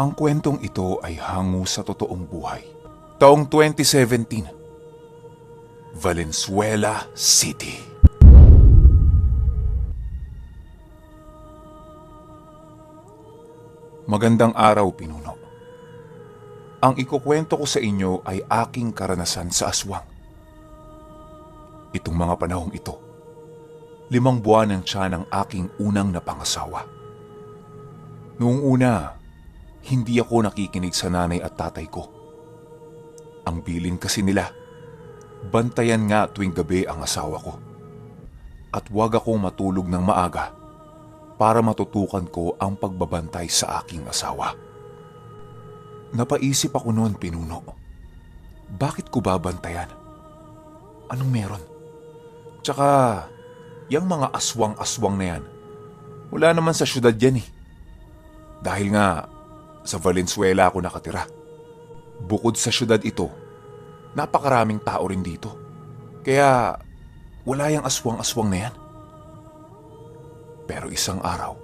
Ang kwentong ito ay hango sa totoong buhay. Taong 2017, Valenzuela City. Magandang araw, Pinuno. Ang ikukwento ko sa inyo ay aking karanasan sa aswang. Itong mga panahong ito, limang buwan ang tiyan ng aking unang napangasawa. Noong una, hindi ako nakikinig sa nanay at tatay ko. Ang bilin kasi nila, bantayan nga tuwing gabi ang asawa ko. At huwag akong matulog ng maaga para matutukan ko ang pagbabantay sa aking asawa. Napaisip ako noon, Pinuno. Bakit ko babantayan? Anong meron? Tsaka, yung mga aswang-aswang na yan, wala naman sa syudad yan eh. Dahil nga, sa Valenzuela ako nakatira. Bukod sa syudad ito, napakaraming tao rin dito. Kaya, wala yung aswang-aswang na yan. Pero isang araw,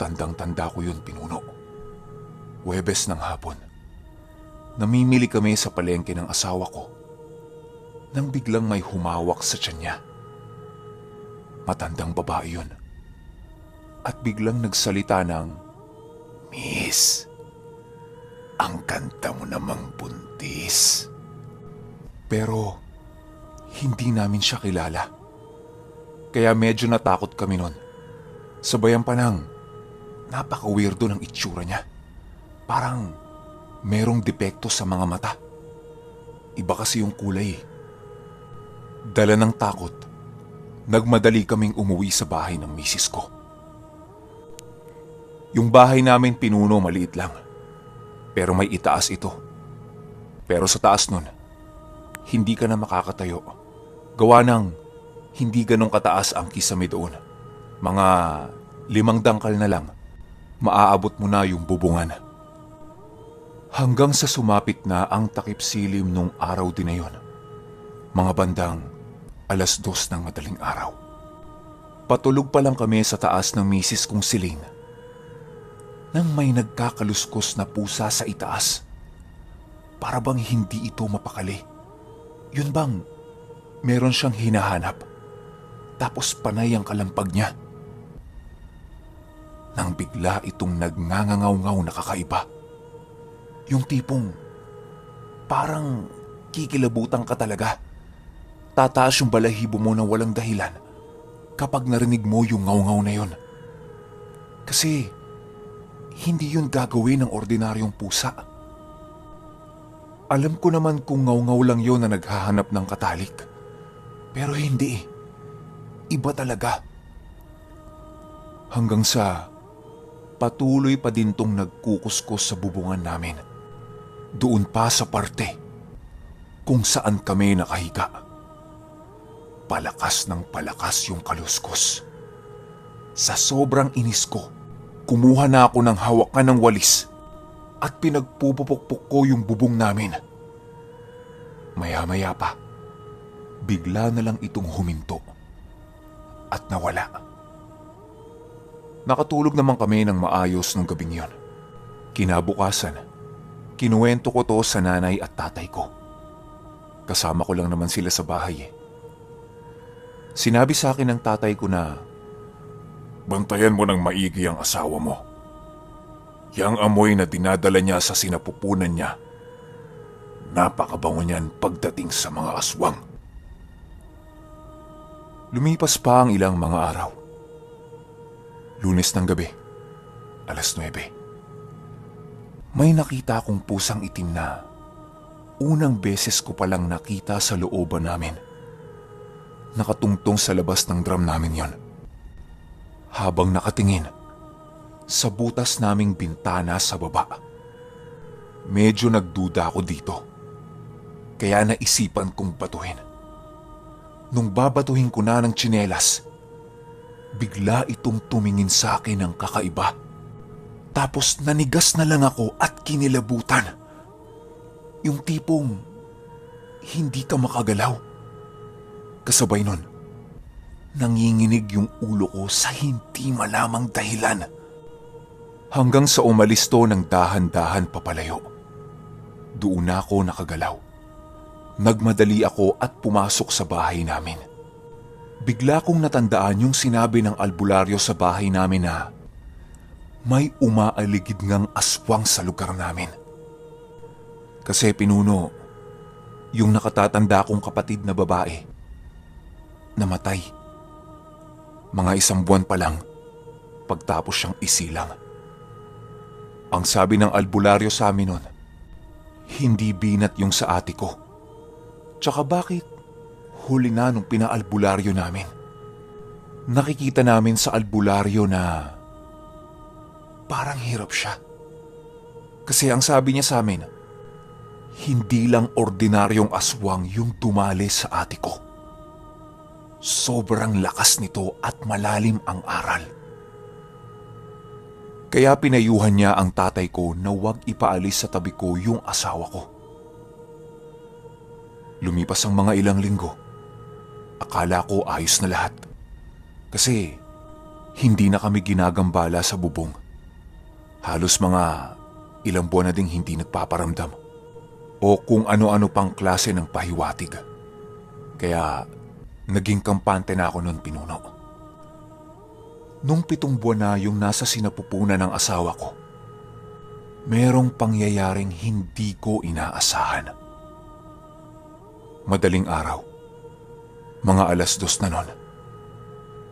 tandang-tanda ko yun, Pinuno. Huwebes ng hapon, namimili kami sa palengke ng asawa ko nang biglang may humawak sa tiyan niya. Matandang babae yun. At biglang nagsalita ng, Miss, ang kanta mo namang buntis. Pero, hindi namin siya kilala. Kaya medyo natakot kami nun. Sabayan pa ng, napaka-weirdo ng itsura niya. Parang merong depekto sa mga mata. Iba kasi yung kulay. Dala ng takot, nagmadali kaming umuwi sa bahay ng misis ko. Yung bahay namin pinuno maliit lang. Pero may itaas ito. Pero sa taas nun, hindi ka na makakatayo. Gawa ng hindi ganong kataas ang kisame doon. Mga limang dangkal na lang, maaabot mo na yung bubungan. Hanggang sa sumapit na ang takip silim nung araw din na yon. Mga bandang alas dos ng madaling araw. Patulog pa lang kami sa taas ng misis kong siling nang may nagkakaluskos na pusa sa itaas. Para bang hindi ito mapakali. Yun bang meron siyang hinahanap tapos panay ang kalampag niya. Nang bigla itong nagngangangaw-ngaw na kakaiba. Yung tipong parang kikilabutan ka talaga. Tataas yung balahibo mo na walang dahilan kapag narinig mo yung ngaw-ngaw na yun. Kasi hindi yun gagawin ng ordinaryong pusa. Alam ko naman kung ngaw-ngaw lang yun na naghahanap ng katalik. Pero hindi. Iba talaga. Hanggang sa patuloy pa din tong nagkukuskos sa bubungan namin. Doon pa sa parte kung saan kami nakahiga. Palakas ng palakas yung kaluskos. Sa sobrang inis ko, kumuha na ako ng hawakan ng walis at pinagpupupukpuk ko yung bubong namin. Maya-maya pa, bigla na lang itong huminto at nawala. Nakatulog naman kami ng maayos nung gabing yon. Kinabukasan, kinuwento ko to sa nanay at tatay ko. Kasama ko lang naman sila sa bahay eh. Sinabi sa akin ng tatay ko na Bantayan mo ng maigi ang asawa mo. Yang amoy na dinadala niya sa sinapupunan niya. Napakabango niyan pagdating sa mga aswang. Lumipas pa ang ilang mga araw. Lunes ng gabi, alas 9. May nakita akong pusang itim na unang beses ko palang nakita sa looban namin. Nakatungtong sa labas ng drum namin yon habang nakatingin sa butas naming bintana sa baba. Medyo nagduda ako dito. Kaya naisipan kong batuhin. Nung babatuhin ko na ng tsinelas, bigla itong tumingin sa akin ng kakaiba. Tapos nanigas na lang ako at kinilabutan. Yung tipong hindi ka makagalaw. Kasabay nun, nanginginig yung ulo ko sa hindi malamang dahilan. Hanggang sa umalis to ng dahan-dahan papalayo. Doon ako nakagalaw. Nagmadali ako at pumasok sa bahay namin. Bigla kong natandaan yung sinabi ng albularyo sa bahay namin na may umaaligid ngang aswang sa lugar namin. Kasi pinuno, yung nakatatanda kong kapatid na babae, namatay. Mga isang buwan pa lang, pagtapos siyang isilang. Ang sabi ng albularyo sa amin nun, hindi binat yung sa ate ko. Tsaka bakit huli na nung pinaalbularyo namin? Nakikita namin sa albularyo na parang hirap siya. Kasi ang sabi niya sa amin, hindi lang ordinaryong aswang yung dumali sa ate ko. Sobrang lakas nito at malalim ang aral. Kaya pinayuhan niya ang tatay ko na huwag ipaalis sa tabi ko yung asawa ko. Lumipas ang mga ilang linggo. Akala ko ayos na lahat. Kasi hindi na kami ginagambala sa bubong. Halos mga ilang buwan na ding hindi nagpaparamdam. O kung ano-ano pang klase ng pahiwatig. Kaya naging kampante na ako noon pinuno. Nung pitong buwan na yung nasa sinapupunan ng asawa ko, merong pangyayaring hindi ko inaasahan. Madaling araw, mga alas dos na nun,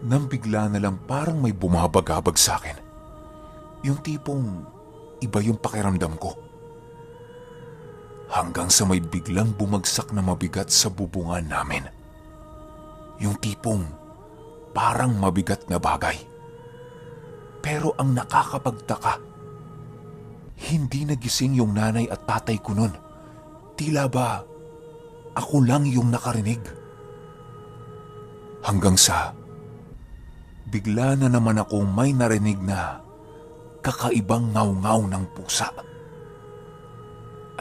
nang bigla na lang parang may bumabagabag sa akin. Yung tipong iba yung pakiramdam ko. Hanggang sa may biglang bumagsak na mabigat sa bubungan namin. Yung tipong parang mabigat na bagay. Pero ang nakakapagtaka, hindi nagising yung nanay at tatay ko nun. Tila ba ako lang yung nakarinig. Hanggang sa bigla na naman akong may narinig na kakaibang ngaw-ngaw ng pusa.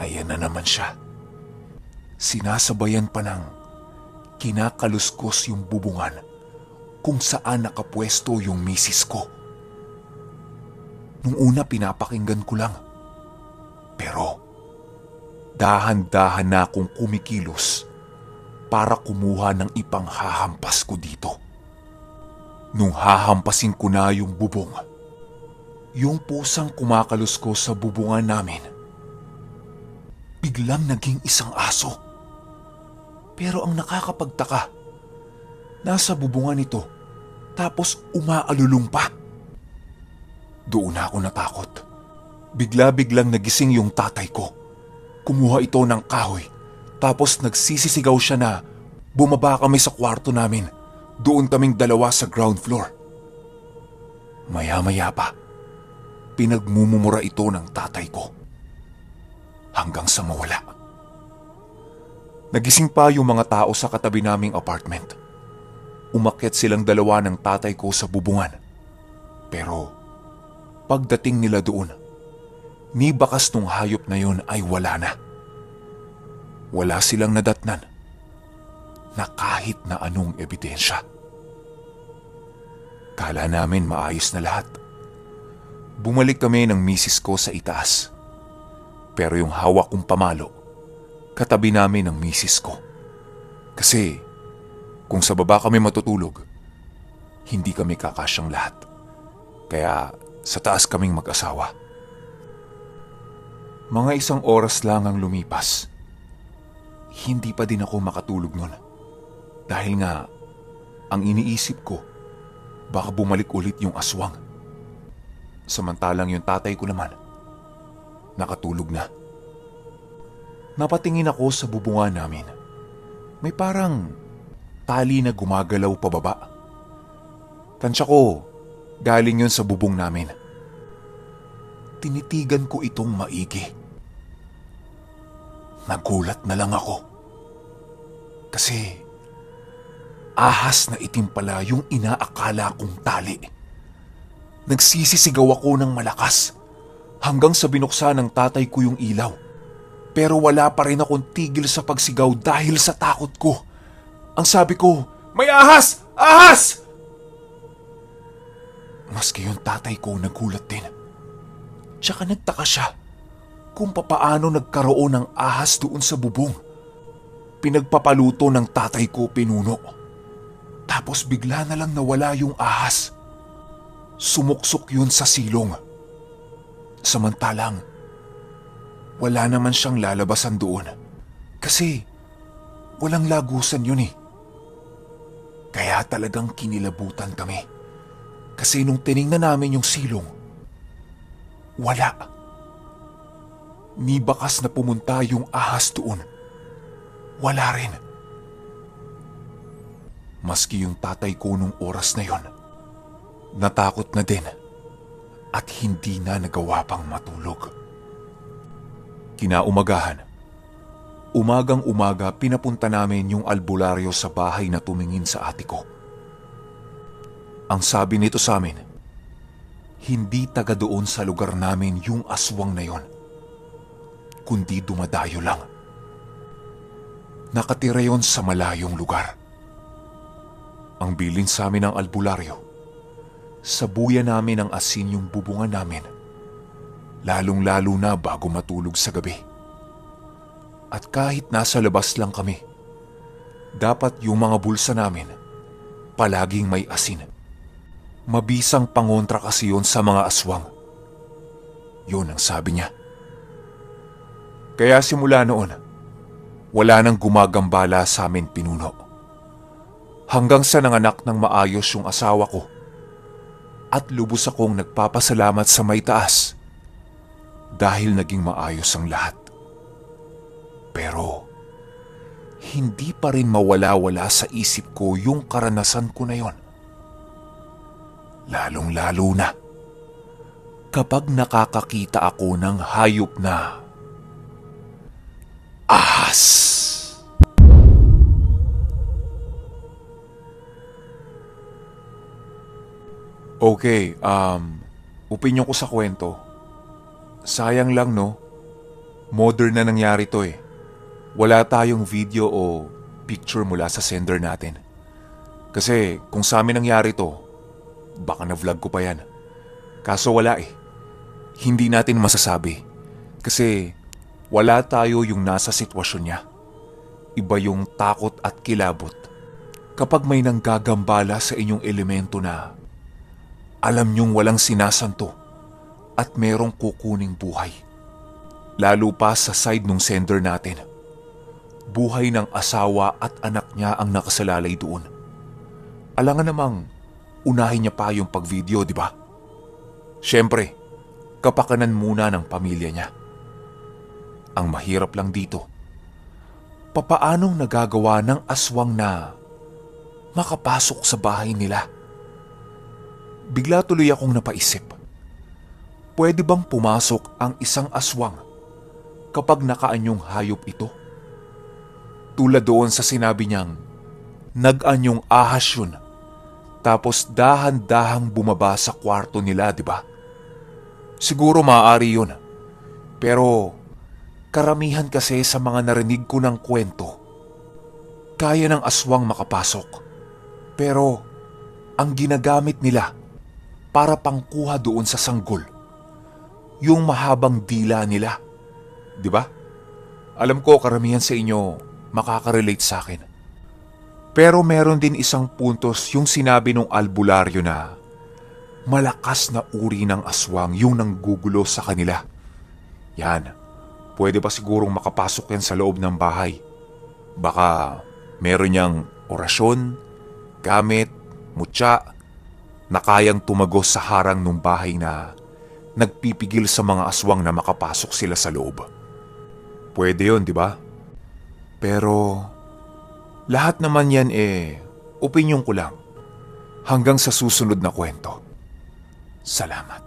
Ayan na naman siya. Sinasabayan pa ng kinakaluskos yung bubungan kung saan nakapwesto yung misis ko. Nung una pinapakinggan ko lang. Pero dahan-dahan na akong kumikilos para kumuha ng ipanghahampas ko dito. Nung hahampasin ko na yung bubong, yung pusang kumakaluskos sa bubungan namin, biglang naging isang aso. Pero ang nakakapagtaka, nasa bubungan ito tapos umaalulong pa. Doon na ako natakot. Bigla-biglang nagising yung tatay ko. Kumuha ito ng kahoy tapos nagsisisigaw siya na bumaba kami sa kwarto namin. Doon kaming dalawa sa ground floor. Maya-maya pa, pinagmumumura ito ng tatay ko. Hanggang sa mawala. Nagising pa yung mga tao sa katabi naming apartment. Umakyat silang dalawa ng tatay ko sa bubungan. Pero pagdating nila doon, ni bakas nung hayop na yun ay wala na. Wala silang nadatnan na kahit na anong ebidensya. Kala namin maayos na lahat. Bumalik kami ng misis ko sa itaas. Pero yung hawak kong pamalo, katabi namin ng misis ko. Kasi kung sa baba kami matutulog, hindi kami kakasyang lahat. Kaya sa taas kaming mag-asawa. Mga isang oras lang ang lumipas. Hindi pa din ako makatulog nun. Dahil nga, ang iniisip ko, baka bumalik ulit yung aswang. Samantalang yung tatay ko naman, nakatulog na. Napatingin ako sa bubunga namin. May parang tali na gumagalaw pababa. Tansya ko, galing yun sa bubong namin. Tinitigan ko itong maigi. Nagulat na lang ako. Kasi ahas na itim pala yung inaakala kong tali. Nagsisisigaw ako ng malakas hanggang sa binuksan ng tatay ko yung ilaw. Pero wala pa rin akong tigil sa pagsigaw dahil sa takot ko. Ang sabi ko, May ahas! Ahas! Maski yung tatay ko nagulat din. Tsaka nagtaka siya kung papaano nagkaroon ng ahas doon sa bubong. Pinagpapaluto ng tatay ko pinuno. Tapos bigla na lang nawala yung ahas. Sumuksok yun sa silong. Samantalang, wala naman siyang lalabasan doon. Kasi walang lagusan yun eh. Kaya talagang kinilabutan kami. Kasi nung tiningnan namin yung silong, wala. Ni bakas na pumunta yung ahas doon. Wala rin. Maski yung tatay ko nung oras na yon, natakot na din at hindi na nagawa pang matulog. Kinaumagahan, umagang umaga pinapunta namin yung albularyo sa bahay na tumingin sa ate ko. Ang sabi nito sa amin, hindi taga doon sa lugar namin yung aswang na yon, kundi dumadayo lang. Nakatira yon sa malayong lugar. Ang bilin sa amin ng albularyo, sa buya namin ang asin yung bubungan namin, lalong-lalo na bago matulog sa gabi. At kahit nasa labas lang kami, dapat yung mga bulsa namin palaging may asin. Mabisang pangontra kasi yun sa mga aswang. Yun ang sabi niya. Kaya simula noon, wala nang gumagambala sa amin pinuno. Hanggang sa nanganak ng maayos yung asawa ko at lubos akong nagpapasalamat sa may taas dahil naging maayos ang lahat. Pero, hindi pa rin mawala-wala sa isip ko yung karanasan ko na yon. Lalong-lalo na kapag nakakakita ako ng hayop na ahas. Okay, um, opinion ko sa kwento. Sayang lang no, modern na nangyari to eh. Wala tayong video o picture mula sa sender natin. Kasi kung sa amin nangyari to, baka na-vlog ko pa yan. Kaso wala eh. Hindi natin masasabi. Kasi wala tayo yung nasa sitwasyon niya. Iba yung takot at kilabot kapag may nanggagambala sa inyong elemento na alam niyong walang sinasanto at merong kukuning buhay. Lalo pa sa side nung sender natin. Buhay ng asawa at anak niya ang nakasalalay doon. Alangan namang unahin niya pa yung pag-video, di ba? Siyempre, kapakanan muna ng pamilya niya. Ang mahirap lang dito, papaanong nagagawa ng aswang na makapasok sa bahay nila? Bigla tuloy akong napaisip. Pwede bang pumasok ang isang aswang kapag nakaanyong hayop ito? Tulad doon sa sinabi niyang, nag-anyong ahas yun, tapos dahan-dahang bumaba sa kwarto nila, di ba? Siguro maaari yun. Pero karamihan kasi sa mga narinig ko ng kwento, kaya ng aswang makapasok. Pero ang ginagamit nila para pangkuha doon sa sanggol. Yung mahabang dila nila. Di ba? Alam ko karamihan sa inyo makaka-relate sa akin. Pero meron din isang puntos yung sinabi ng albularyo na malakas na uri ng aswang yung nanggugulo sa kanila. Yan, pwede pa sigurong makapasok yan sa loob ng bahay. Baka meron niyang orasyon, gamit, mutya, na kayang tumagos sa harang ng bahay na nagpipigil sa mga aswang na makapasok sila sa loob. Pwede yon, di ba? Pero lahat naman yan eh, opinyon ko lang. Hanggang sa susunod na kwento. Salamat.